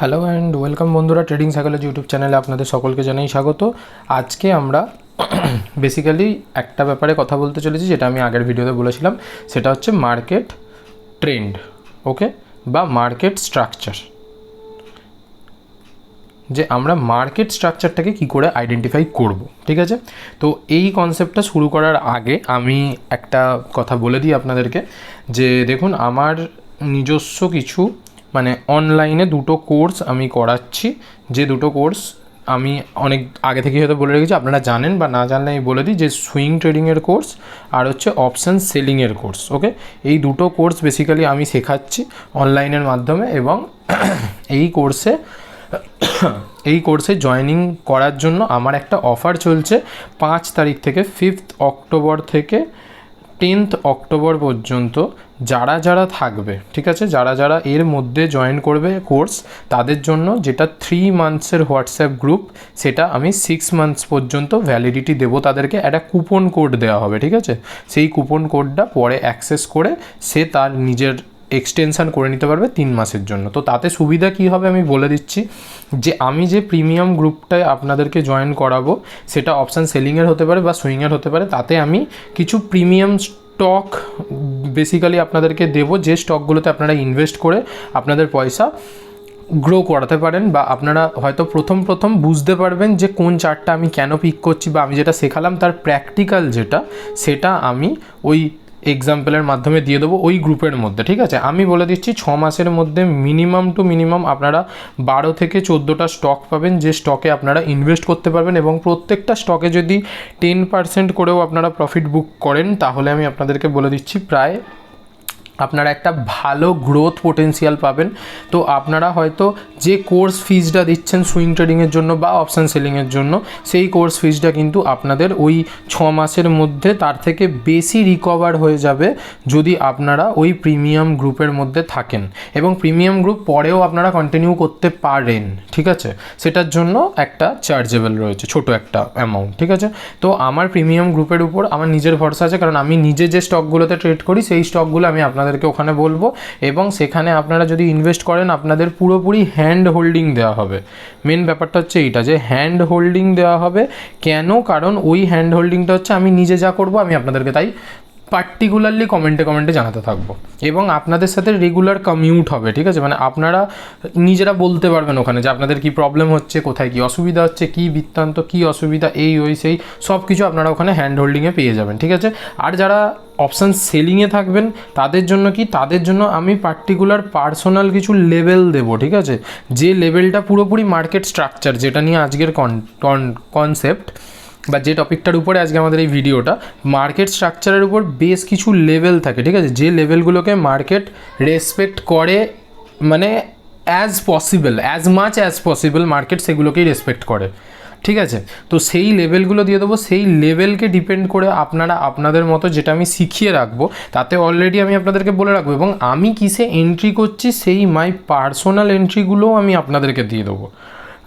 Hello and welcome বন্ধুরা trading psychology YouTube চ্যানেলে আপনাদের সকলকে জানাই স্বাগত। আজকে আমরা বেসিক্যালি একটা ব্যাপারে কথা বলতে চলেছি, যেটা আমি আগের ভিডিওতে বলেছিলাম। সেটা হচ্ছে মার্কেট ট্রেন্ড ওকে বা মার্কেট স্ট্রাকচার যে আমরা মার্কেট স্ট্রাকচারটাকে কী করে আইডেন্টিফাই করব, ঠিক আছে? তো এই কনসেপ্টটা শুরু করার আগে আমি একটা কথা বলে দিই আপনাদেরকে। যে দেখুন, আমার নিজস্ব কিছু মানে অনলাইনে দুটো কোর্স আমি করাচ্ছি। যে দুটো কোর্স আমি অনেক আগে থেকে হয়তো বলে রেখেছি, আপনারা জানেন বা না জানলে আমি বলে দিই যে সুইং ট্রেডিংয়ের কোর্স আর হচ্ছে অপশান সেলিংয়ের কোর্স ওকে এই দুটো কোর্স বেসিক্যালি আমি শেখাচ্ছি অনলাইনের মাধ্যমে এবং এই কোর্সে এই কোর্সে জয়েনিং করার জন্য আমার একটা অফার চলছে পাঁচ তারিখ থেকে ফিফথ অক্টোবর থেকে টেন্থ অক্টোবর পর্যন্ত। যারা যারা থাকবে, ঠিক আছে? যারা যারা এর মধ্যে জয়েন করবে কোর্স তাদের জন্য যেটা থ্রি মান্থসের হোয়াটসঅ্যাপ গ্রুপ সেটা আমি সিক্স মান্থস পর্যন্ত ভ্যালিডিটি দেবো তাদেরকে। একটা কুপন কোড দেওয়া হবে, ঠিক আছে? সেই কুপন কোডটা পরে অ্যাক্সেস করে সে তার নিজের এক্সটেনশান করে নিতে পারবে তিন মাসের জন্য। তো তাতে সুবিধা কী হবে আমি বলে দিচ্ছি যে আমি যে প্রিমিয়াম গ্রুপটায় আপনাদেরকে জয়েন করাবো, সেটা অপশান সেলিংয়ের হতে পারে বা সুইংয়ের হতে পারে, তাতে আমি কিছু প্রিমিয়াম স্টক বেসিক্যালি আপনাদেরকে দেবো যে স্টকগুলোতে আপনারা ইনভেস্ট করে আপনাদের পয়সা গ্রো করাতে পারেন বা আপনারা হয়তো প্রথম প্রথম বুঝতে পারবেন যে কোন চার্টটা আমি কেন পিক করছি বা আমি যেটা শেখালাম তার প্র্যাকটিক্যাল যেটা, সেটা আমি ওই এক্সাম্পলের মাধ্যমে দিয়ে দেবো ওই গ্রুপের মধ্যে, ঠিক আছে? আমি বলে দিচ্ছি ছ মাসের মধ্যে মিনিমাম টু মিনিমাম আপনারা বারো থেকে চোদ্দোটা স্টক পাবেন, যে স্টকে আপনারা ইনভেস্ট করতে পারবেন এবং প্রত্যেকটা স্টকে যদি টেন পার্সেন্ট করেও আপনারা প্রফিট বুক করেন, তাহলে আমি আপনাদেরকে বলে দিচ্ছি প্রায় আপনারা একটা ভালো গ্রোথ পোটেন্সিয়াল পাবেন। তো আপনারা হয়তো যে কোর্স ফিজটা দিচ্ছেন সুইং ট্রেডিংয়ের জন্য বা অপশান সেলিংয়ের জন্য, সেই কোর্স ফিজটা কিন্তু আপনাদের ওই ছ মাসের মধ্যে তার থেকে বেশি রিকভার হয়ে যাবে যদি আপনারা ওই প্রিমিয়াম গ্রুপের মধ্যে থাকেন। এবং প্রিমিয়াম গ্রুপ পরেও আপনারা কন্টিনিউ করতে পারেন, ঠিক আছে? সেটার জন্য একটা চার্জেবল রয়েছে, ছোট একটা অ্যামাউন্ট ঠিক আছে? তো আমার প্রিমিয়াম গ্রুপের উপর আমার নিজের ভরসা আছে, কারণ আমি নিজে যে স্টকগুলোতে ট্রেড করি, সেই স্টকগুলো আমি আপনাদের আপনাদেরকে ওখানে বলব। এবং সেখানে আপনারা যদি ইনভেস্ট করেন, আপনাদের পুরোপুরি হ্যান্ড হোল্ডিং দেওয়া হবে। মেন ব্যাপারটা হচ্ছে এইটা যে হ্যান্ড হোল্ডিং দেওয়া হবে কেন? কারণ ওই হ্যান্ড হোল্ডিংটা হচ্ছে আমি নিজে যা করব, আমি আপনাদেরকে তাই পার্টিকুলারলি কমেন্টে কমেন্টে জানাতে থাকব। এবং আপনাদের সাথে রেগুলার কমিউট হবে, ঠিক আছে? মানে আপনারা নিজেরা বলতে পারবেন ওখানে যে আপনাদের কি প্রবলেম হচ্ছে, কোথায় কি অসুবিধা হচ্ছে, কি বৃত্তান্ত, কি অসুবিধা, এই, ওই, সেই সব কিছু আপনারা ওখানে হ্যান্ড হোল্ডিংয়ে পেয়ে যাবেন, ঠিক আছে? আর যারা অপশান সেলিংয়ে থাকবেন, তাদের জন্য কি? তাদের জন্য আমি পার্টিকুলার পার্সোনাল কিছু লেভেল দেবো, ঠিক আছে? যে লেভেলটা পুরোপুরি মার্কেট স্ট্রাকচার যেটা নিয়ে আজকের কনসেপ্ট বা যে টপিকটার উপরে আজকে আমাদের এই ভিডিওটা মার্কেট স্ট্রাকচারের উপর বেশ কিছু লেভেল থাকে, ঠিক আছে? যে লেভেলগুলোকে মার্কেট রেসপেক্ট করে মানে as possible as much as possible market সেগুলোকেই respect করে, ঠিক আছে? তো সেই লেভেলগুলো দিয়ে দেবো, সেই লেভেলকে ডিপেন্ড করে আপনারা আপনাদের মতো যেটা আমি শিখিয়ে রাখব, তাতে অলরেডি আমি আপনাদেরকে বলে রাখব এবং আমি কিসে এন্ট্রি করছি, সেই মাই পার্সোনাল এন্ট্রিগুলোও আমি আপনাদেরকে দিয়ে দেবো।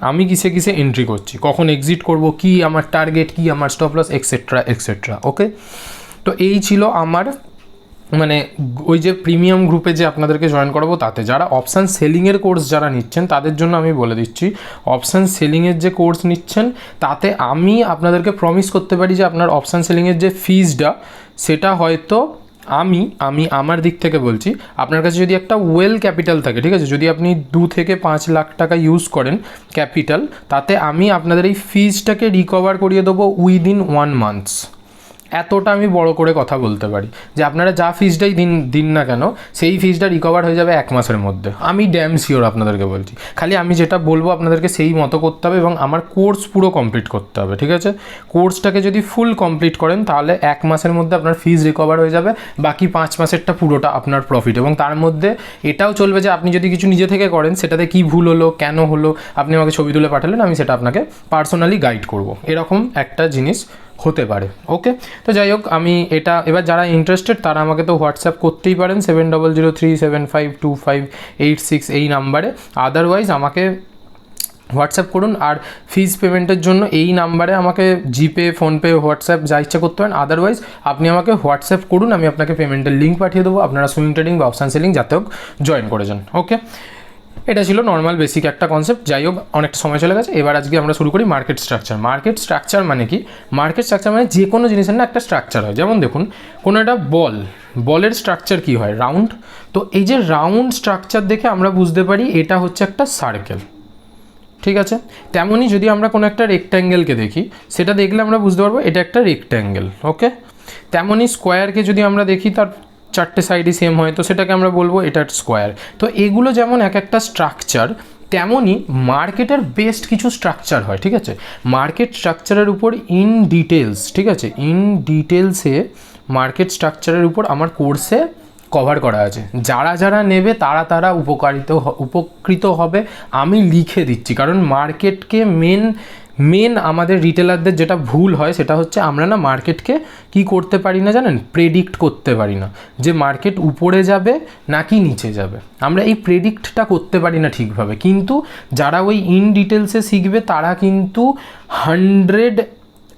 আমি কিসে কিসে এন্ট্রি করছি, কখন এক্সিট করব, কি আমার টার্গেট কি আমার stop loss etcetera etcetera okay তো এই ছিল আমার মানে ওই যে প্রিমিয়াম গ্রুপে যে আপনাদেরকে জয়েন করাবো তাতে। যারা অপশান সেলিংয়ের কোর্স যারা নিচ্ছেন, তাদের জন্য আমি বলে দিচ্ছি অপশান সেলিংয়ের যে কোর্স নিচ্ছেন, তাতে আমি আপনাদেরকে প্রমিস করতে পারি যে আপনার অপশান সেলিংয়ের যে ফিজটা সেটা হয়তো আমি আমি আমার দিক থেকে বলছি, আপনার কাছে যদি একটা ওয়েল ক্যাপিটাল থাকে, ঠিক আছে, যদি আপনি দু থেকে পাঁচ লাখ টাকা ইউজ করেন ক্যাপিটাল তাতে আমি আপনাদের এই ফিজটাকে রিকভার করিয়ে দেবো উইদিন ওয়ান মান্থস এতটা আমি বড় করে কথা বলতে পারি যে আপনারা যা ফিজটাই দিন দিন না কেন, সেই ফিজটা রিকভার হয়ে যাবে এক মাসের মধ্যে। আমি ড্যাম শিওর আপনাদেরকে বলছি। খালি আমি যেটা বলব আপনাদেরকে সেই মতো করতে হবে এবং আমার কোর্স পুরো কমপ্লিট করতে হবে, ঠিক আছে? কোর্সটাকে যদি ফুল কমপ্লিট করেন, তাহলে এক মাসের মধ্যে আপনার ফিজ রিকভার হয়ে যাবে। বাকি পাঁচ মাসেরটা পুরোটা আপনার প্রফিট এবং তার মধ্যে এটাও চলবে যে আপনি যদি কিছু নিজে থেকে করেন, সেটাতে কি ভুল হলো, কেন হলো, আপনি আমাকে ছবি তুলে পাঠালেন, আমি সেটা আপনাকে পার্সোনালি গাইড করব। এরকম একটা জিনিস হতে পারে ওকে তো যাই হোক, আমি এটা, এবার যারা ইন্টারেস্টেড তারা আমাকে তো হোয়াটসঅ্যাপ করতেই পারেন seven double zero three seven five two five eight six এই নাম্বারে আদারওয়াইজ আমাকে হোয়াটসঅ্যাপ করুন, আর ফিজ পেমেন্টের জন্য এই নাম্বারে আমাকে জিপে ফোনপে হোয়াটসঅ্যাপ যা ইচ্ছা করতে পারেন। আদারওয়াইজ আপনি আমাকে হোয়াটসঅ্যাপ করুন, আমি আপনাকে পেমেন্টের লিঙ্ক পাঠিয়ে দেবো। আপনারা সুইং ট্রেডিং বা অপশান সেলিং যাতে হোক জয়েন করে যান ওকে এটা ছিল নর্মাল বেসিক একটা কনসেপ্ট যাই হোক, অনেকটা সময় চলে গেছে। এবার আজকে আমরা শুরু করি মার্কেট স্ট্রাকচার মার্কেট স্ট্রাকচার মানে কি? মার্কেট স্ট্রাকচার মানে যে কোনো জিনিসের না একটা স্ট্রাকচার হয়। যেমন দেখুন, কোনো একটা বল বলের স্ট্রাকচার কি হয়? রাউন্ড তো এই যে রাউন্ড স্ট্রাকচার দেখে আমরা বুঝতে পারি এটা হচ্ছে একটা সার্কেল ঠিক আছে? তেমনই যদি আমরা কোনো একটা রেক্ট্যাঙ্গেলকে দেখি, সেটা দেখলে আমরা বুঝতে পারব এটা একটা রেক্ট্যাঙ্গেল ওকে তেমনই স্কোয়ারকে যদি আমরা দেখি, তার চারটে সাইডই সেম হয়, তো সেটাকে আমরা বলব এটা স্কোয়ার তো এগুলো যেমন এক একটা স্ট্রাকচার তেমনই মার্কেটের বেস্ট কিছু স্ট্রাকচার হয়, ঠিক আছে? মার্কেট স্ট্রাকচারের উপর ইন ডিটেলস ঠিক আছে? ইন ডিটেলসে মার্কেট স্ট্রাকচারের উপর আমার কোর্সে কভার করা আছে। যারা যারা নেবে, তারা তারা উপকারিত উপকৃত হবে, আমি লিখে দিচ্ছি। কারণ মার্কেটকে মেন মেন আমাদের রিটেলারদের যেটা ভুল হয় সেটা হচ্ছে আমরা না মার্কেটকে কি করতে পারি না জানেন? প্রেডিক্ট করতে পারি না। যে মার্কেট উপরে যাবে নাকি নিচে যাবে। আমরা এই প্রেডিক্টটা করতে পারি না ঠিকভাবে। কিন্তু যারা ওই ইন ডিটেলসে শিখবে তারা কিন্তু হান্ড্রেড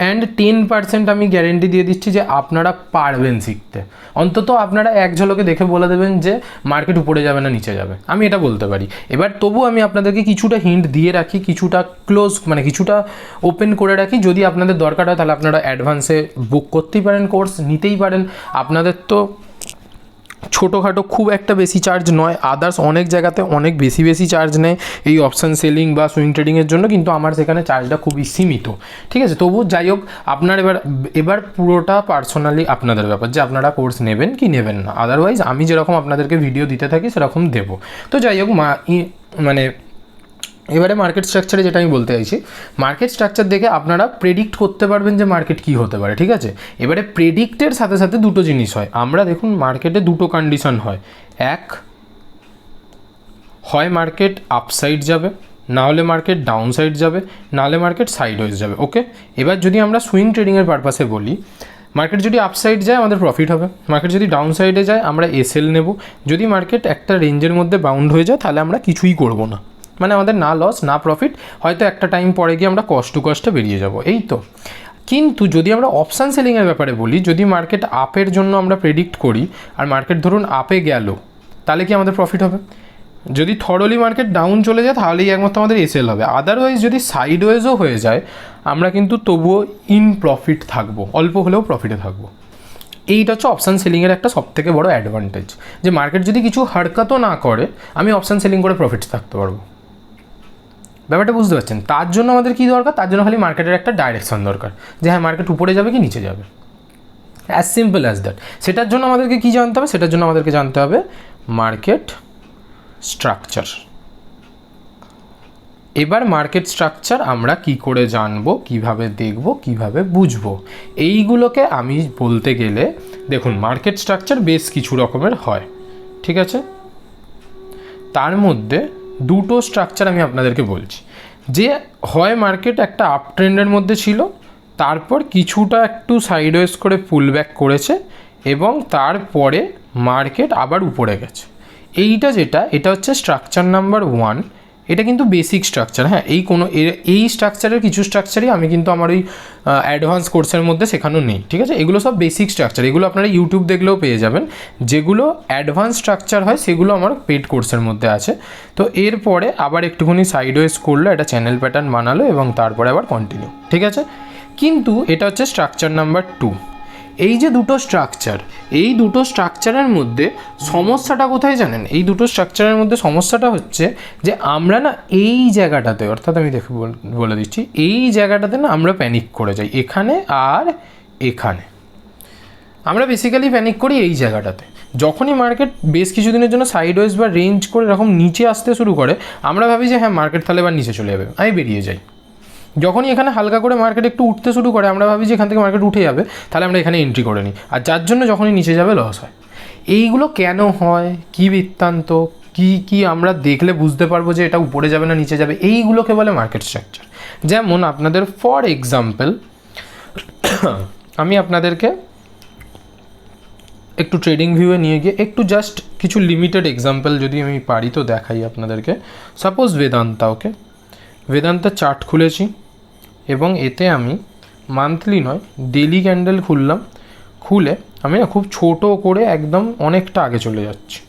অ্যান্ড টেন পার্সেন্ট আমি গ্যারেন্টি দিয়ে দিচ্ছি যে আপনারা পারবেন শিখতে। অন্তত আপনারা এক ঝলকে দেখে বলে দেবেন যে মার্কেট উপরে যাবে না, নিচে যাবে। আমি এটা বলতে পারি। এবার তবু আমি আপনাদেরকে কিছুটা হিন্ট দিয়ে রাখি, কিছুটা ক্লোজ মানে কিছুটা ওপেন করে রাখি। যদি আপনাদের দরকার হয় তাহলে আপনারা অ্যাডভান্সে বুক করতেই পারেন কোর্স নিতেই পারেন। আপনাদের তো ছোটোখাটো খুব একটা বেশি চার্জ নয়। আদার্স অনেক জায়গাতে অনেক বেশি বেশি চার্জ নেয়। এই অপশান সেলিং বা সুইং ট্রেডিংয়ের জন্য কিন্তু আমার সেখানে চার্জটা খুবই সীমিত। ঠিক আছে? তবু যাই হোক, আপনার এবার এবার পুরোটা পার্সোনালি আপনাদের ব্যাপার যে আপনারা কোর্স নেবেন কি নেবেন না। আদারওয়াইজ আমি যেরকম আপনাদেরকে ভিডিও দিতে থাকি, সেরকম দেবো। তো যাই হোক, মা মানে এবারে মার্কেট স্ট্রাকচারে যেটা আমি বলতে চাইছি মার্কেট স্ট্রাকচার দেখে আপনারা প্রেডিক্ট করতে পারবেন যে মার্কেট কী হতে পারে, ঠিক আছে? এবারে প্রেডিক্টের সাথে সাথে দুটো জিনিস হয়। আমরা দেখুন মার্কেটে দুটো কন্ডিশন হয়। এক, হয় মার্কেট আপসাইড যাবে, না হলে মার্কেট ডাউন সাইড যাবে, না হলে মার্কেট সাইড হয়ে যাবে ওকে এবার যদি আমরা সুইং ট্রেডিংয়ের পারপাসে বলি মার্কেট যদি আপসাইড যায়, আমাদের প্রফিট হবে। মার্কেট যদি ডাউন সাইডে যায়, আমরা এসএল নেব। যদি মার্কেট একটা রেঞ্জের মধ্যে বাউন্ড হয়ে যায়, তাহলে আমরা কিছুই করব না। মানে আমাদের না লস না প্রফিট হয়তো একটা টাইম পরে গিয়ে আমরা কষ্ট কষ্টে বেরিয়ে যাব, এই তো। কিন্তু যদি আমরা অপশান সেলিংয়ের ব্যাপারে বলি, যদি মার্কেট আপের জন্য আমরা প্রেডিক্ট করি, আর মার্কেট ধরুন আপে গেল, তাহলে কি আমাদের প্রফিট হবে? যদি থরলি মার্কেট ডাউন চলে যায়, তাহলেই একমাত্র আমাদের এসএল হবে। আদারওয়াইজ যদি সাইডওয়েজও হয়ে যায়, আমরা কিন্তু তবুও ইন প্রফিট থাকব, অল্প হলেও প্রফিটে থাকব। এইটা হচ্ছে অপশান সেলিংয়ের একটা সবথেকে বড় অ্যাডভান্টেজ যে মার্কেট যদি কিছু হারকাতও না করে, আমি অপশান সেলিং করে প্রফিট থাকতে পারব। ব্যাপারটা বুঝতে পারছেন। তার জন্য আমাদের কী দরকার? তার জন্য খালি মার্কেটের একটা ডাইরেকশন দরকার যে হ্যাঁ মার্কেট উপরে যাবে কি নিচে যাবে। অ্যাজ সিম্পল অ্যাজ দ্যাট সেটার জন্য আমাদেরকে কী জানতে হবে? সেটার জন্য আমাদেরকে জানতে হবে মার্কেট স্ট্রাকচার এবার মার্কেট স্ট্রাকচার আমরা কি করে জানব, কীভাবে দেখব, কীভাবে বুঝব? এইগুলোকে আমি বলতে গেলে, দেখুন মার্কেট স্ট্রাকচার বেশ কিছু রকমের হয়। ঠিক আছে? তার মধ্যে দুটো স্ট্রাকচার আমি আপনাদেরকে বলছি। যে হয় মার্কেট একটা আপ ট্রেন্ডের মধ্যে ছিল, তারপর কিছুটা একটু সাইডওয়েজ করে পুল ব্যাক করেছে এবং তারপরে মার্কেট আবার উপরে গেছে। এইটা যেটা, এটা হচ্ছে স্ট্রাকচার নাম্বার ওয়ান এটা কিন্তু বেসিক স্ট্রাকচার হ্যাঁ? এই কোনো এই স্ট্রাকচারের কিছু স্ট্রাকচারই আমি কিন্তু আমার ওই অ্যাডভান্স কোর্সের মধ্যে শেখানো নেই, ঠিক আছে? এগুলো সব বেসিক স্ট্রাকচার এগুলো আপনারা ইউটিউব দেখলেও পেয়ে যাবেন। যেগুলো অ্যাডভান্স স্ট্রাকচার হয়, সেগুলো আমার পেড কোর্সের মধ্যে আছে। তো এরপরে আবার একটুখানি সাইডওয়েজ করল, একটা চ্যানেল প্যাটার্ন বানালো এবং তারপরে আবার কন্টিনিউ ঠিক আছে? কিন্তু এটা হচ্ছে স্ট্রাকচার নাম্বার টু এই যে দুটো স্ট্রাকচার এই দুটো স্ট্রাকচারের মধ্যে সমস্যাটা কোথায় জানেন? এই দুটো স্ট্রাকচারের মধ্যে সমস্যাটা হচ্ছে যে আমরা না এই জায়গাটাতে, অর্থাৎ আমি দেখে বলে দিচ্ছি, এই জায়গাটাতে না আমরা প্যানিক করে যাই, এখানে আর এখানে। আমরা বেসিক্যালি প্যানিক করি এই জায়গাটাতে। যখনই মার্কেট বেশ কিছুদিনের জন্য সাইডওয়েজ বা রেঞ্জ করে এরকম নিচে আসতে শুরু করে, আমরা ভাবি যে হ্যাঁ মার্কেট তাহলে এবার নিচে চলে যাবে, আমি বেরিয়ে যাই। যখনই এখানে হালকা করে মার্কেট একটু উঠতে শুরু করে, আমরা ভাবি যে এখান থেকে মার্কেট উঠে যাবে, তাহলে আমরা এখানে এন্ট্রি করে নিই। আর যার জন্য যখনই নিচে যাবে লস হয়। এইগুলো কেন হয়? কী বৃত্তান্ত? কি কি আমরা দেখলে বুঝতে পারব যে এটা উপরে যাবে না নিচে যাবে? এইগুলোকে বলে মার্কেট স্ট্রাকচার যেমন আপনাদের ফর এক্সাম্পল আমি আপনাদেরকে একটু ট্রেডিং ভিউয়ে নিয়ে গিয়ে একটু জাস্ট কিছু লিমিটেড এক্সাম্পল যদি আমি পারি তো দেখাই আপনাদেরকে। Suppose Vedanta okay Vedanta chart খুলেছি এবং এতে আমি মান্থলি নয় ডেলি ক্যান্ডেল খুললাম খুলে আমি না খুব ছোট করে একদম অনেকটা আগে চলে যাচ্ছি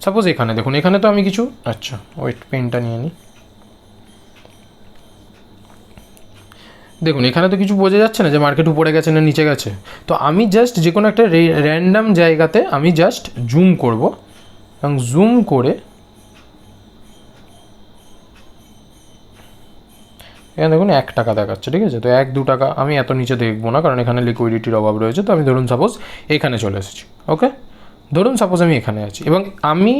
সাপোজ এখানে দেখুন এখানে তো আমি কিছু আচ্ছা ওয়েট পেনটা নিয়ে নিই দেখুন এখানে তো কিছু বোঝা যাচ্ছে না যে মার্কেট উপরে গেছে না নিচে গেছে তো আমি জাস্ট যে কোনো একটা র্যান্ডাম জায়গাতে আমি জাস্ট জুম করব এবং জুম করে এখানে দেখুন এক টাকা দেখাচ্ছে, ঠিক আছে? তো এক, দু টাকা আমি এত নিচে দেখব না, কারণ এখানে লিকুইডিটির অভাব রয়েছে। তো আমি ধরুন সাপোজ এখানে চলে এসেছি ওকে ধরুন সাপোজ আমি এখানে আছি, এবং আমি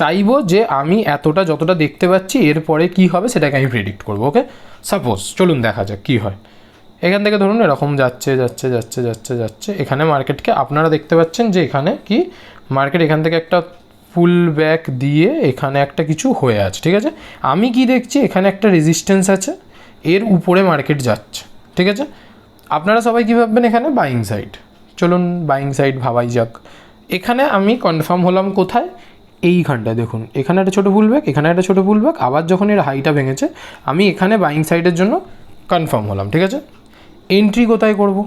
চাইব যে আমি এতটা যতটা দেখতে পাচ্ছি, এরপরে কি হবে সেটাকে আমি প্রেডিক্ট করব ওকে সাপোজ চলুন দেখা যাক কী হয়। এখান থেকে ধরুন এরকম যাচ্ছে যাচ্ছে যাচ্ছে যাচ্ছে যাচ্ছে। এখানে মার্কেটকে আপনারা দেখতে পাচ্ছেন যে এখানে কি? মার্কেট এখান থেকে একটা ফুল ব্যাক দিয়ে এখানে একটা কিছু হয়ে আছে, ঠিক আছে? আমি কি দেখছি? এখানে একটা রেজিস্ট্যান্স আছে। এর উপরে মার্কেট যাচ্ছে, ঠিক আছে? আপনারা সবাই কী ভাববেন এখানে? বাইং সাইড চলুন বাইং সাইড ভাবাই যাক। এখানে আমি কনফার্ম হলাম কোথায়? এইখানটায় দেখুন, এখানে একটা ছোটো পুলব্যাক এখানে একটা ছোটো পুলব্যাক আবার যখন এর হাইটা ভেঙেছে, আমি এখানে বাইং সাইডের জন্য কনফার্ম হলাম, ঠিক আছে? এন্ট্রি কোথায় করব?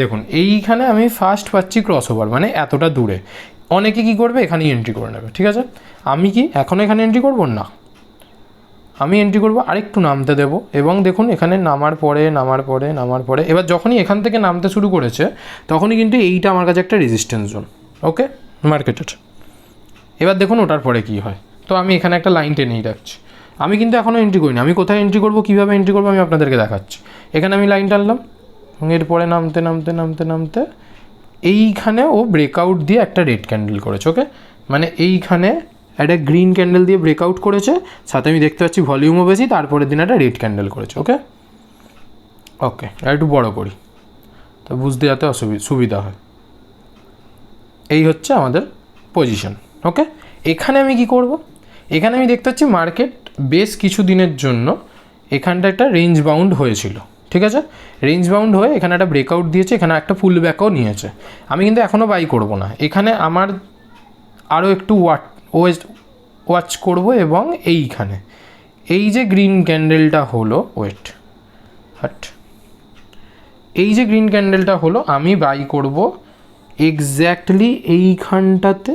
দেখুন, এইখানে আমি ফার্স্ট পাচ্ছি ক্রস ওভার মানে এতটা দূরে। অনেকে কি করবে? এখানেই এন্ট্রি করে নেবে, ঠিক আছে? আমি কি এখনও এখানে এন্ট্রি করব? না। আমি এন্ট্রি করব, আরেকটু নামতে দেব। এবং দেখুন, এখানে নামার পরে নামার পরে নামার পরে, এবার যখনই এখান থেকে নামতে শুরু করেছে, তখনই কিন্তু এইটা আমার কাছে একটা রেজিস্ট্যান্স জোন ওকে মার্কেটের এবার দেখুন, ওটার পরে কি হয়। তো আমি এখানে একটা লাইন টেনেই রাখছি। আমি কিন্তু এখনও এন্ট্রি করিনি। আমি কোথায় এন্ট্রি করব, কীভাবে এন্ট্রি করব, আমি আপনাদেরকে দেখাচ্ছি। এখানে আমি লাইন টানলাম এবং এরপরে নামতে নামতে নামতে নামতে, এইখানে ও ব্রেকআউট দিয়ে একটা রেড ক্যান্ডেল করেছে ওকে মানে এইখানে একটা গ্রিন ক্যান্ডেল দিয়ে ব্রেকআউট করেছে, সাথে আমি দেখতে পাচ্ছি ভলিউমও বেশি, তারপরের দিন একটা রেড ক্যান্ডেল করেছে ওকে ওকে আর একটু বড় করি, তো বুঝতে যাতে অসুবিধা সুবিধা হয়। এই হচ্ছে আমাদের পজিশন ওকে এখানে আমি কি করব? এখানে আমি দেখতে পাচ্ছি মার্কেট বেশ কিছু দিনের জন্য এখানটা একটা রেঞ্জ বাউন্ড হয়েছিল, ঠিক আছে? রেঞ্জ বাউন্ড হয়ে এখানে একটা ব্রেকআউট দিয়েছে, এখানে একটা ফুল ব্যাকও নিয়েছে। আমি কিন্তু এখনও বাই করব না। এখানে আমার আরও একটু ওয়াট ওয়েস্ট ওয়াচ করব এবং এইখানে। এই যে গ্রিন ক্যান্ডেলটা হলো, ওয়েট, হাট। এই যে গ্রিন ক্যান্ডেলটা হলো, আমি বাই করব এক্স্যাক্টলি এইখানটাতে,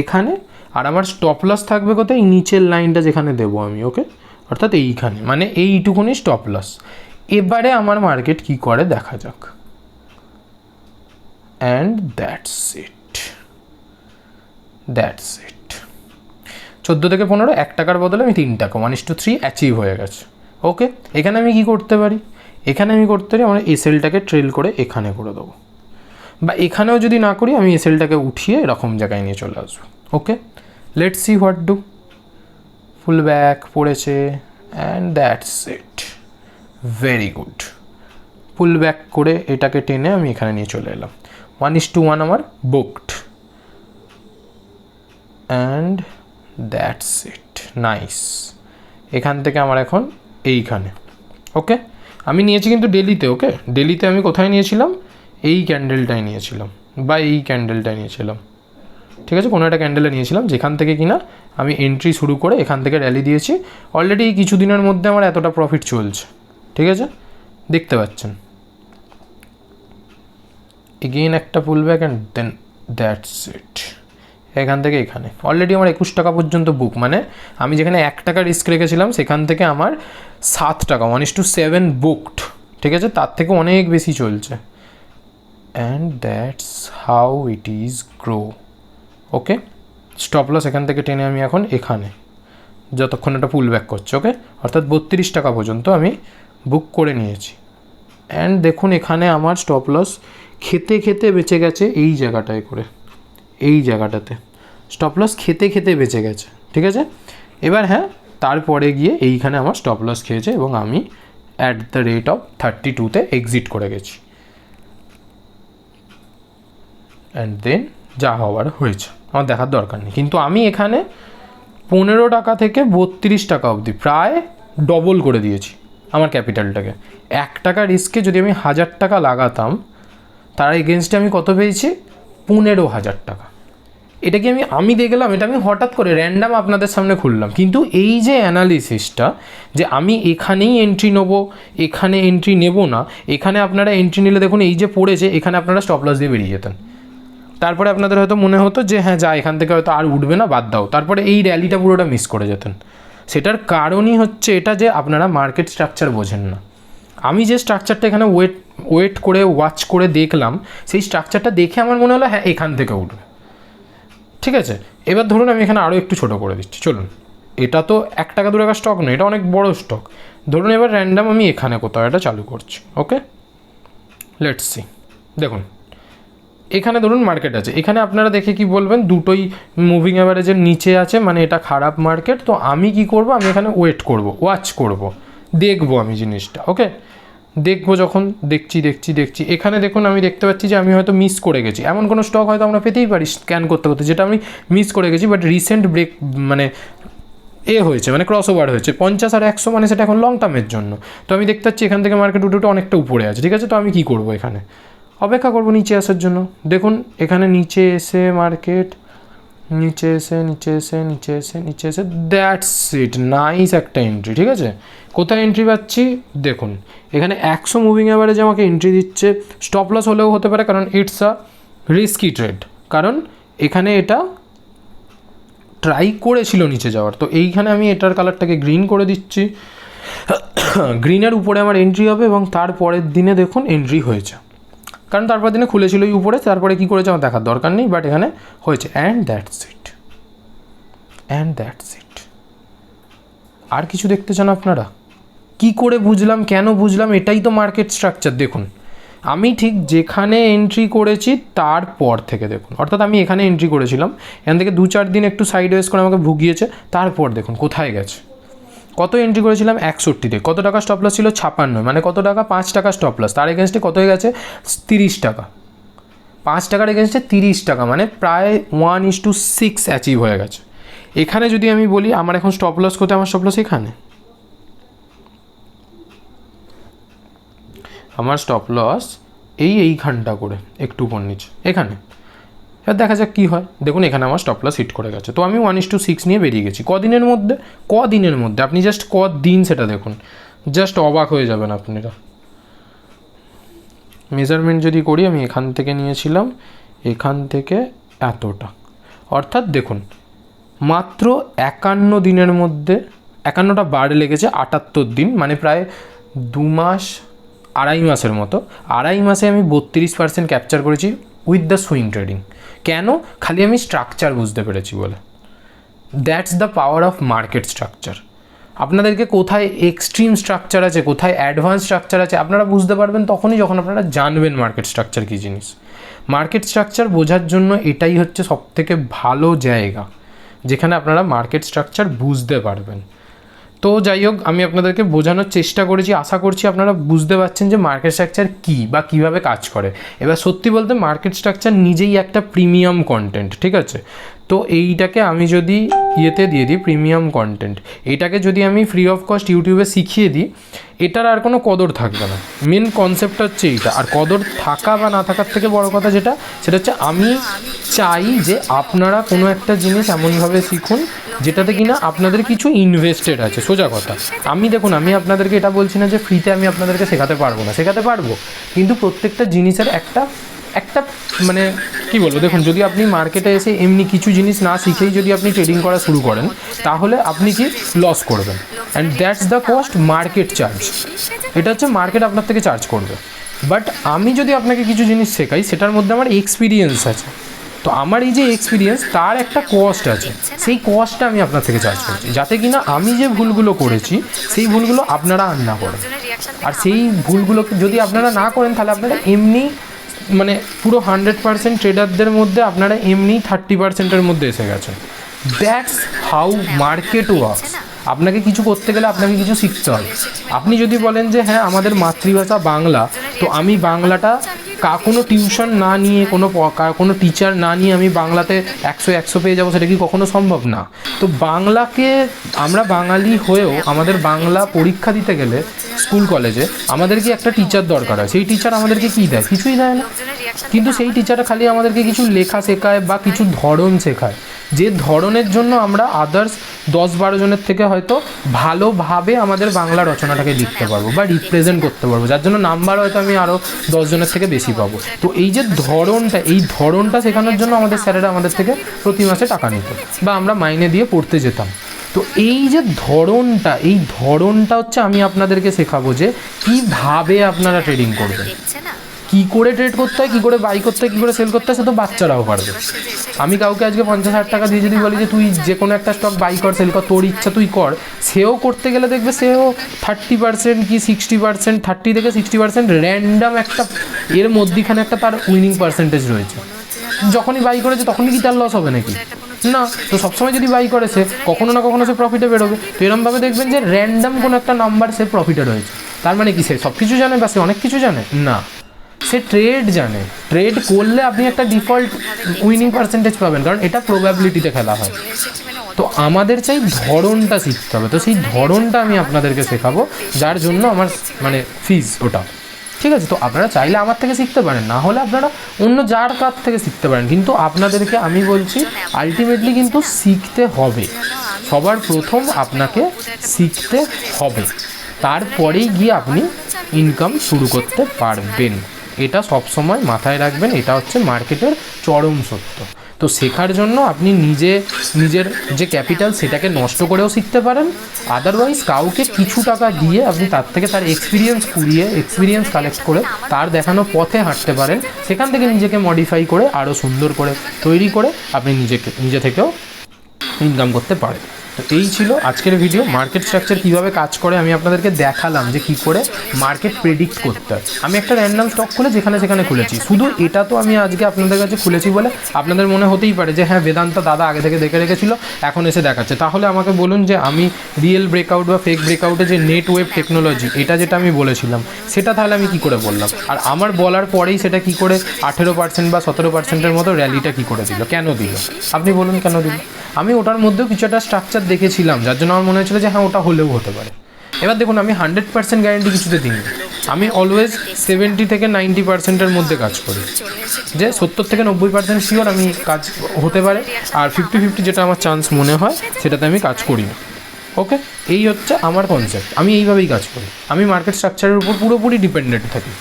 এখানে। আর আমার স্টপ লস থাকবে কোথায়? নিচের লাইনটা যেখানে দেবো আমি ওকে অর্থাৎ এইখানে মানে এইটুকুনি স্টপ লস এবারে আমার মার্কেট কি করে? দেখা যাক। And that's it that's it. চোদ্দ থেকে পনেরো, এক টাকার বদলে আমি তিন টাকা one is to three achieve হয়ে গেছে। ওকে এখানে আমি কি করতে পারি? এখানে আমি করতে পারি, আমার এসএলটাকে ট্রেল করে এখানে করে দেবো। বা এখানেও যদি না করি, আমি এসএলটাকে উঠিয়ে এরকম জায়গায় নিয়ে চলে আসব। Okay let see what do full back পড়েছে and that's it very good full back করে এটাকে টেনে আমি এখানে নিয়ে চলে এলাম। ওয়ান ইস টু ওয়ান আমার booked and that's it nice এখান থেকে আমার এখন এইখানে। ওকে আমি নিয়েছি কিন্তু ডেলিতে ওকে ডেলিতে আমি কোথায় নিয়েছিলাম? এই ক্যান্ডেলটাই নিয়েছিলাম। বা এই ক্যান্ডেলটাই নিয়েছিলাম। ঠিক আছে? কোনো একটা ক্যান্ডেলে নিয়েছিলাম, যেখান থেকে কিনা আমি এন্ট্রি শুরু করে এখান থেকে র্যালি দিয়েছি। অলরেডি এই কিছু দিনের মধ্যে আমার এতটা প্রফিট চলছে। ঠিক আছে? দেখতে পাচ্ছেন। এগেইন একটা pull back and then that's it এখান থেকে এখানে। অলরেডি আমার একুশ টাকা পর্যন্ত বুক মানে আমি যেখানে এক টাকা রিস্ক রেখেছিলাম, সেখান থেকে আমার সাত টাকা one is to seven booked ঠিক আছে? তার থেকে অনেক বেশি চলছে। And that's how it is grow okay stop loss এখান থেকে টেনে আমি এখন এখানে, যতক্ষণ এটা পুল ব্যাক করছে ওকে অর্থাৎ বত্রিশ টাকা পর্যন্ত আমি বুক করে নিয়েছি। অ্যান্ড দেখুন, এখানে আমার স্টপ লস খেতে খেতে বেঁচে গেছে এই জায়গাটায় করে। এই জায়গাটাতে। স্টপ লস খেতে খেতে বেঁচে গেছে, ঠিক আছে? এবার হ্যাঁ তারপরে গিয়ে এইখানে আমার স্টপ লস খেয়েছে এবং আমি at the rate of thirty টুতে এক্সিট করে গেছি। অ্যান্ড দেন যা হওয়ার হয়েছে, আমার দেখার দরকার নেই। কিন্তু আমি এখানে পনেরো টাকা থেকে বত্রিশ টাকা অবধি প্রায় ডবল করে দিয়েছি আমার ক্যাপিটালটাকে এক টাকা রিস্কে যদি আমি হাজার টাকা লাগাতাম, তার এগেনস্টে আমি কত পেয়েছি? পনেরো হাজার টাকা। এটা কি আমি আমি দেখলাম, এটা আমি হঠাৎ করে র্যান্ডাম আপনাদের সামনে খুললাম। কিন্তু এই যে অ্যানালিসিসটা যে আমি এখানেই এন্ট্রি নেব, এখানে এন্ট্রি নেব না, এখানে আপনারা এন্ট্রি নিলে দেখুন এই যে পড়েছে, এখানে আপনারা স্টপ লস দিয়ে বেরিয়ে যেতেন। তারপরে আপনাদের হয়তো মনে হতো যে হ্যাঁ যা, এখান থেকে হয়তো আর উঠবে না, বাদ দাও। তারপরে এই র্যালিটা পুরোটা মিস করে যেতেন। সেটার কারণই হচ্ছে এটা যে আপনারা মার্কেট স্ট্রাকচার বোঝেন না। আমি যে স্ট্রাকচারটা এখানে ওয়েট ওয়েট করে ওয়াচ করে দেখলাম, সেই স্ট্রাকচারটা দেখে আমার মনে হলো হ্যাঁ এখান থেকে উঠবে। ঠিক আছে? এবার ধরুন আমি এখানে আরও একটু ছোট করে দিচ্ছি। চলুন। এটা তো এক টাকা, দু টাকা স্টক নয়, এটা অনেক বড় স্টক ধরুন এবার র্যান্ডাম আমি এখানে কোথাও এটা চালু করছি ওকে লেটস সি দেখুন, এখানে ধরুন মার্কেট আছে। এখানে আপনারা দেখে কি বলবেন, দুটোই মুভিং অ্যাভারেজের নিচে আছে মানে এটা খারাপ মার্কেট তো আমি কি করব? আমি এখানে ওয়েট করব ওয়াচ করব, দেখব আমি জিনিসটা ওকে দেখব যখন, দেখছি দেখছি দেখছি। এখানে দেখুন, আমি দেখতে পাচ্ছি যে আমি হয়তো মিস করে গেছি। এমন কোনো স্টক হয়তো আমরা পেতেই পারি স্ক্যান করতে করতে, যেটা আমি মিস করে গেছি বাট রিসেন্ট ব্রেক মানে এ হয়েছে মানে ক্রস ওভার হয়েছে। পঞ্চাশ আর একশো মানে সেটা এখন লং টার্মের জন্য। তো আমি দেখতে পাচ্ছি এখান থেকে মার্কেট উঠে উঠে অনেকটা উপরে আছে, ঠিক আছে? তো আমি কী করব এখানে? অপেক্ষা করব নিচে আসার জন্য। দেখুন, এখানে নিচে এসে মার্কেট নিচে এসে নিচে এসে নিচে এসে নিচে এসে দ্যাটস ইট নাইস একটা এন্ট্রি ঠিক আছে? কোথায় এন্ট্রি পাচ্ছি? দেখুন, এখানে একশো মুভিং অ্যাভারেজ আমাকে এন্ট্রি দিচ্ছে। স্টপ লস হলেও হতে পারে, কারণ ইটস আ রিস্কি ট্রেড কারণ এখানে এটা ট্রাই করেছিল নিচে যাওয়ার। তো এইখানে আমি এটার কালারটাকে গ্রিন করে দিচ্ছি। গ্রিনের উপরে আমার এন্ট্রি হবে এবং তার পরের দিনে দেখুন এন্ট্রি হয়েছে। কারণ তারপর দিনে খুলেছিল উপরে, তারপরে কী করেছে আমার দেখার দরকার নেই বাট এখানে হয়েছে and that's it and that's it আর কিছু দেখতে চান আপনারা? কি করে বুঝলাম, কেন বুঝলাম, এটাই তো মার্কেট স্ট্রাকচার দেখুন। আমি ঠিক যেখানে এন্ট্রি করেছি, তারপর থেকে দেখুন। অর্থাৎ আমি এখানে এন্ট্রি করেছিলাম, এখান থেকে দু চার দিন একটু সাইড ওয়েজ করে আমাকে ভুগিয়েছে, তারপর দেখুন কোথায় গেছে। কত এন্ট্রি করেছিলাম? একষট্টিতে। কত টাকা স্টপ লস ছিল? ছাপান্ন মানে কত টাকা? পাঁচ টাকা স্টপ লস তার এগেনস্টে কত হয়ে গেছে? তিরিশ টাকা। পাঁচ টাকার এগেনস্টে তিরিশ টাকা। মানে প্রায় one is two six achieve হয়ে গেছে। এখানে যদি আমি বলি, আমার এখন স্টপ লস করতে আমার স্টপ লস এখানে। আমার স্টপ লস এই এইখানটা করে, একটু উপর নিচে। এখানে। এবার দেখা যাক কী হয়। দেখুন, এখানে আমার স্টপ লস হিট করে গেছে। তো আমি ওয়ান ইস টু সিক্স নিয়ে বেরিয়ে গেছি। কদিনের মধ্যে? কদিনের মধ্যে? আপনি জাস্ট কদিন সেটা দেখুন। জাস্ট অবাক হয়ে যাবেন আপনারা। মেজারমেন্ট যদি করি, আমি এখান থেকে নিয়েছিলাম, এখান থেকে এতটা। অর্থাৎ দেখুন, মাত্র একান্ন দিনের মধ্যে, একান্নটা বার লেগেছে আটাত্তর দিন মানে প্রায় দু মাস, আড়াই মাসের মতো। আড়াই মাসে আমি বত্রিশ পার্সেন্ট ক্যাপচার করেছি উইথ দ্য সুইং ট্রেডিং কেন? খালি আমি স্ট্রাকচার বুঝতে পেরেছি বলে। That's the power of market structure আপনাদেরকে কোথায় এক্সট্রিম স্ট্রাকচার আছে, কোথায় অ্যাডভান্স স্ট্রাকচার আছে, আপনারা বুঝতে পারবেন তখনই যখন আপনারা জানবেন মার্কেট স্ট্রাকচার কী জিনিস। মার্কেট স্ট্রাকচার বোঝার জন্য এটাই হচ্ছে সবথেকে ভালো জায়গা, যেখানে আপনারা মার্কেট স্ট্রাকচার বুঝতে পারবেন। তো যাই হোক, আমি আপনাদেরকে বোঝানোর চেষ্টা করেছি, আশা করছি আপনারা বুঝতে পারছেন যে মার্কেট স্ট্রাকচার কী বা কীভাবে কাজ করে। এবার সত্যি বলতে মার্কেট স্ট্রাকচার নিজেই একটা প্রিমিয়াম কন্টেন্ট ঠিক আছে? তো এইটাকে আমি যদি ইয়েতে দিয়ে দিই প্রিমিয়াম কন্টেন্ট এটাকে যদি আমি ফ্রি অফ কস্ট ইউটিউবে শিখিয়ে দিই, এটার আর কোনো কদর থাকবে না। মেন কনসেপ্ট হচ্ছে এইটা। আর কদর থাকা বা না থাকার থেকে বড় কথা যেটা, সেটা হচ্ছে আমি চাই যে আপনারা কোনো একটা জিনিস এমনভাবে শিখুন, যেটাতে কিনা আপনাদের কিছু ইনভেস্টেড আছে। সোজা কথা। আমি দেখুন, আমি আপনাদেরকে এটা বলছি না যে ফ্রিতে আমি আপনাদেরকে শেখাতে পারব না। শেখাতে পারব। কিন্তু প্রত্যেকটা জিনিসের একটা একটা মানে কি বলব, দেখুন, যদি আপনি মার্কেটে এসে এমনি কিছু জিনিস না শিখেই যদি আপনি ট্রেডিং করা শুরু করেন, তাহলে আপনি কি লস করবেন। And that's the cost market charge এটা হচ্ছে মার্কেট আপনার থেকে চার্জ করবে। বাট আমি যদি আপনাকে কিছু জিনিস শেখাই, সেটার মধ্যে আমার এক্সপিরিয়েন্স আছে। তো আমার এই যে এক্সপিরিয়েন্স তার একটা কস্ট আছে। সেই কস্টটা আমি আপনার থেকে চার্জ করছি। যাতে কিনা আমি যে ভুলগুলো করেছি, সেই ভুলগুলো আপনারা আর না করেন। আর সেই ভুলগুলোকে যদি আপনারা না করেন, তাহলে আপনারা এমনি মানে পুরো হান্ড্রেড পার্সেন্ট ট্রেডারদের মধ্যে আপনারা এমনি থার্টি পার্সেন্টের মধ্যে এসে গেছেন। দ্যাটস হাউ মার্কেট ওয়ার্কস আপনাকে কিছু করতে গেলে আপনাকে কিছু শিখতে হবে। আপনি যদি বলেন যে হ্যাঁ আমাদের মাতৃভাষা বাংলা, তো আমি বাংলাটা কা, কোনো টিউশন না নিয়ে, কোনো কোনো টিচার না নিয়ে আমি বাংলাতে একশো একশো পেয়ে যাব সেটা কি কখনো সম্ভব না। তো বাংলাকে আমরা বাঙালি হয়েও আমাদের বাংলা পরীক্ষা দিতে গেলে স্কুল কলেজে আমাদের কি একটা টিচার দরকার হয়। সেই টিচার আমাদেরকে কী দেয়? কিছুই দেয় না। কিন্তু সেই টিচারটা খালি আমাদেরকে কিছু লেখা শেখায় বা কিছু ধরন শেখায়। যে ধরনের জন্য আমরা আদার্স দশ বারো জনের থেকে হয়তো ভালোভাবে আমাদের বাংলা রচনাটাকে লিখতে পারব বা রিপ্রেজেন্ট করতে পারব। যার জন্য নাম্বার হয়তো আমি আরও দশ জনের থেকে বেশি পাবো। তো এই যে ধরনটা, এই ধরনটা শেখানোর জন্য আমাদের স্যারেরা আমাদের থেকে প্রতি মাসে টাকা নিত বা আমরা মাইনে দিয়ে পড়তে যেতাম। তো এই যে ধরনটা, এই ধরনটা হচ্ছে আমি আপনাদেরকে শেখাবো যে কীভাবে আপনারা ট্রেডিং করবেন। কি করে ট্রেড করতে হয়, কি করে বাই করতে হয়, কি করে সেল করতে হয়, সে তো বাচ্চারাও পারবে আমি কাউকে আজকে পঞ্চাশ হাজার টাকা দিয়ে যদি বলি যে তুই যে কোনো একটা স্টক বাই কর সেল কর, তোর ইচ্ছা তুই কর, সেও করতে গেলে দেখবে সেও থার্টি পার্সেন্ট কি সিক্সটি পার্সেন্ট থার্টি থেকে সিক্সটি পার্সেন্ট র্যান্ডাম একটা, এর মধ্যেখানে একটা তার উইনিং পার্সেন্টেজ রয়েছে। যখনই বাই করেছে তখনই কি তার লস হবে নাকি? না, তো সবসময় যদি বাই করে সে, কখনো না কখনো সে প্রফিটে বেরোবে। তো এরমভাবে দেখবেন যে র্যান্ডাম কোনো একটা নাম্বার সে প্রফিটে রয়েছে। তার মানে কি সে সব কিছু জানে বা সে অনেক কিছু জানে? না। সে ট্রেড জানে। ট্রেড করলে আপনি একটা ডিফল্ট উইনিং পার্সেন্টেজ পাবেন, কারণ এটা প্রবাবিলিটিতে খেলা হয়। তো আমাদের চাই ধরনটা শিখতে হবে। তো সেই ধরনটা আমি আপনাদেরকে শেখাবো, যার জন্য আমার মানে ফিজ ওটা। ঠিক আছে? তো আপনারা চাইলে আমার থেকে শিখতে পারেন, না হলে আপনারা অন্য যার কাছ থেকে শিখতে পারেন। কিন্তু আপনাদেরকে আমি বলছি আলটিমেটলি কিন্তু শিখতে হবে। সবার প্রথম আপনাকে শিখতে হবে। তারপরেই গিয়ে আপনি ইনকাম শুরু করতে পারবেন। এটা সবসময় মাথায় রাখবেন, এটা হচ্ছে মার্কেটের চরম সত্য। তো শেখার জন্য আপনি নিজে, নিজের যে ক্যাপিটাল সেটাকে নষ্ট করেও শিখতে পারেন। আদারওয়াইজ কাউকে কিছু টাকা দিয়ে আপনি তার থেকে তার এক্সপিরিয়েন্স কুড়িয়ে এক্সপিরিয়েন্স কালেক্ট করে তার দেখানো পথে হাঁটতে পারেন। সেখান থেকে নিজেকে মডিফাই করে আরও সুন্দর করে তৈরি করে আপনি নিজেকে, নিজে থেকেও ইনকাম করতে পারেন। তো এই ছিল আজকের ভিডিও মার্কেট স্ট্রাকচার কীভাবে কাজ করে, আমি আপনাদেরকে দেখালাম যে কী করে মার্কেট প্রেডিক্ট করতে হয়। আমি একটা র্যান্ডাম স্টক খুলে যেখানে সেখানে খুলেছি। শুধু এটা তো আমি আজকে আপনাদের কাছে খুলেছি বলে আপনাদের মনে হতেই পারে যে হ্যাঁ বেদান্ত দাদা আগে থেকে দেখে রেখেছিল, এখন এসে দেখাচ্ছে। তাহলে আমাকে বলুন যে, আমি রিয়েল ব্রেকআউট বা ফেক ব্রেকআউটে যে নেট ওয়েব টেকনোলজি এটা যেটা আমি বলেছিলাম, সেটা তাহলে আমি কি করে বললাম? আর আমার বলার পরেই সেটা কি করে আঠেরো পার্সেন্ট বা সতেরো পার্সেন্টের মতো র্যালিটা কি করে দিল? কেন দিল? আপনি বলুন কেন দিল? আমি ওটার মধ্যেও কিছু একটা স্ট্রাকচার দেখেছিলাম, যার জন্য আমার মনে হয়েছিল যে হ্যাঁ ওটা হলেও হতে পারে। এবার দেখুন, আমি হান্ড্রেড পার্সেন্ট গ্যারেন্টি কিছুতে দিই আমি অলওয়েজ সেভেন্টি থেকে নাইনটি পার্সেন্টের মধ্যে কাজ করি। যে সত্তর থেকে নব্বই পার্সেন্ট শিওর আমি কাজ হতে পারে, আর ফিফটি ফিফটি যেটা আমার চান্স মনে হয়, সেটাতে আমি কাজ করি না। ওকে এই হচ্ছে আমার কনসেপ্ট আমি এইভাবেই কাজ করি। আমি মার্কেট স্ট্রাকচারের উপর পুরোপুরি ডিপেন্ডেন্ট থাকি।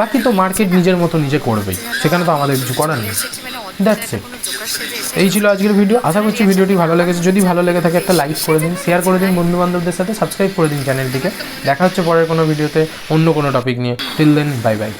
বাকি তো মার্কেট নিজের মতো নিজে করবেই। সেখানে তো আমাদের কিছু করার নেই। সেজে এসে এই ছিল আজকের ভিডিও আশা করছি ভিডিওটি ভালো লেগেছে। যদি ভালো লেগে থাকে, একটা লাইক করে দিন শেয়ার করে দিন বন্ধু বান্ধবদের সাথে সাবস্ক্রাইব করে দিন চ্যানেলটিকে দেখা হচ্ছে পরের কোনো ভিডিওতে অন্য কোনো টপিক নিয়ে। Till then bye bye